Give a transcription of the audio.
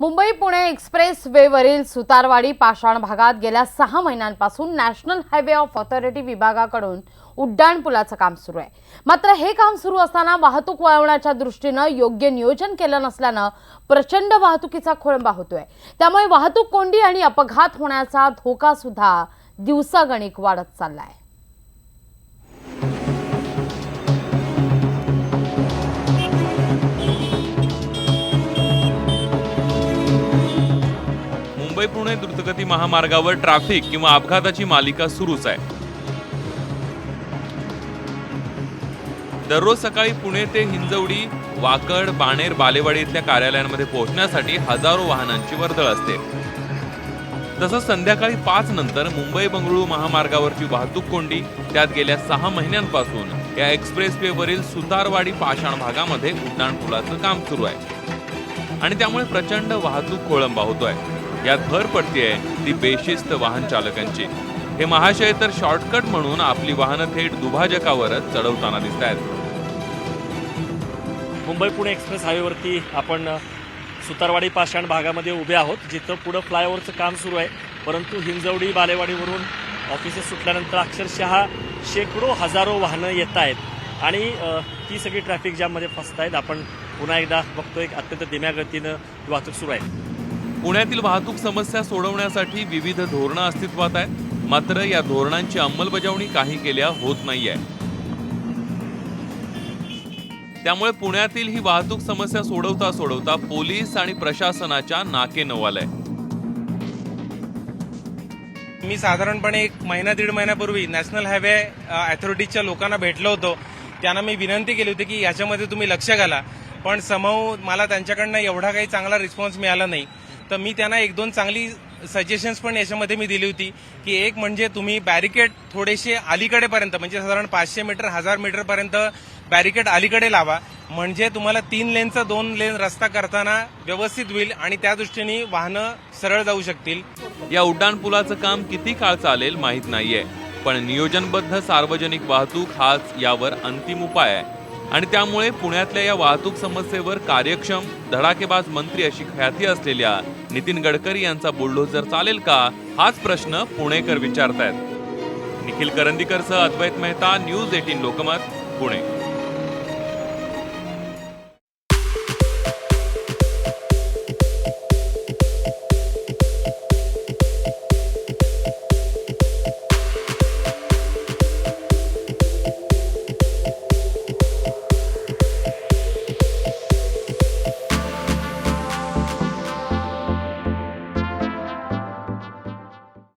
Mumbai Pune express वेवरील सुतारवाडी पाषाण भागात गेल्या सहा महिन्यांपासून नॅशनल हायवे ऑफ ऑथॉरिटी विभागाकडून उड्डाण पुलाचं काम सुरू आहे. मात्र हे काम सुरू असताना वाहतूक वळवण्याच्या दृष्टीनं योग्य नियोजन केलं नसल्यानं प्रचंड वाहतुकीचा खोळंबा होतोय. त्यामुळे वाहतूक कोंडी आणि अपघात होण्याचा धोका सुद्धा दिवसागणिक वाढत चाललाय. मुंबई पुणे द्रुतगती महामार्गावर ट्रॅफिक किंवा अपघाताची मालिका सुरूच आहे. दररोज सकाळी पुणे ते हिंजवडी वाकड बाणेर बालेवाडी इथल्या कार्यालयांमध्ये पोहोचण्यासाठी हजारो वाहनांची वर्दळ असते. तसंच संध्याकाळी पाच नंतर मुंबई बंगळुरू महामार्गावरची वाहतूक कोंडी त्यात गेल्या सहा महिन्यांपासून या एक्सप्रेस वरील सुतारवाडी पाषाण भागामध्ये उड्डाणपुलाचं काम सुरू आहे. आणि त्यामुळे प्रचंड वाहतूक खोळंबा होतोय. यात भर पडते ती बेशिस्त वाहन चालकांची. हे महाशय तर शॉर्टकट म्हणून आपली वाहनं थेट दुभाजकावरच चढवताना दिसत आहेत मुंबई पुणे एक्सप्रेस हायवेवरती आपण सुतारवाडी पाषाण भागामध्ये उभे आहोत जिथं पुढं फ्लायओव्हरचं काम सुरू आहे. परंतु हिंजवडी बालेवाडीवरून ऑफिसेस सुटल्यानंतर अक्षरशः शेकडो हजारो वाहनं येत आहेत आणि ती सगळी ट्रॅफिक जॅममध्ये फसत आहेत आपण पुन्हा एकदा बघतोय अत्यंत धीम्या गतीनं वाहतूक सुरू आहे. पुण्यातील वाहतूक समस्या सोडवण्यासाठी विविध धोरणं अस्तित्वात आहेत. मात्र या धोरणांची अंमलबजावणी काही केल्या होत नाही आहे त्यामुळे पुण्यातील ही वाहतूक समस्या सोडवता सोडवता पोलीस आणि प्रशासनाच्या नाके नवाल आहे मी साधारणपणे एक महिना दीड महिन्यापूर्वी नॅशनल हायवे अथॉरिटीच्या लोकांना भेटलो होतो. त्यांना मी विनंती केली होती की याच्यामध्ये तुम्ही लक्ष घाला. पण समोर मला त्यांच्याकडनं एवढा काही चांगला रिस्पॉन्स मिळाला नाही. तर मी त्यांना एक दोन चांगली सजेशन्स पण याच्यामध्ये मी दिली होती की एक म्हणजे तुम्ही बॅरिकेड थोडेसे अलीकडेपर्यंत म्हणजे साधारण पाचशे मीटर हजार मीटरपर्यंत बॅरिकेड अलीकडे लावा. म्हणजे तुम्हाला तीन लेनचा दोन लेन रस्ता करताना व्यवस्थित होईल आणि त्या दृष्टीने वाहनं सरळ जाऊ शकतील. या उड्डाणपुलाचं काम किती काळ चालेल माहीत नाहीये पण नियोजनबद्ध सार्वजनिक वाहतूक हाच यावर अंतिम उपाय आहे. आणि त्यामुळे पुण्यातल्या या वाहतूक समस्येवर कार्यक्षम धडाकेबाज मंत्री अशी ख्याती असलेल्या नितीन गडकरी यांचा बुलडोझर चालेल का? हाच प्रश्न पुणेकर विचारतायत. निखिल करंदीकरसह अद्वैत मेहता न्यूज एटीन लोकमत पुणे.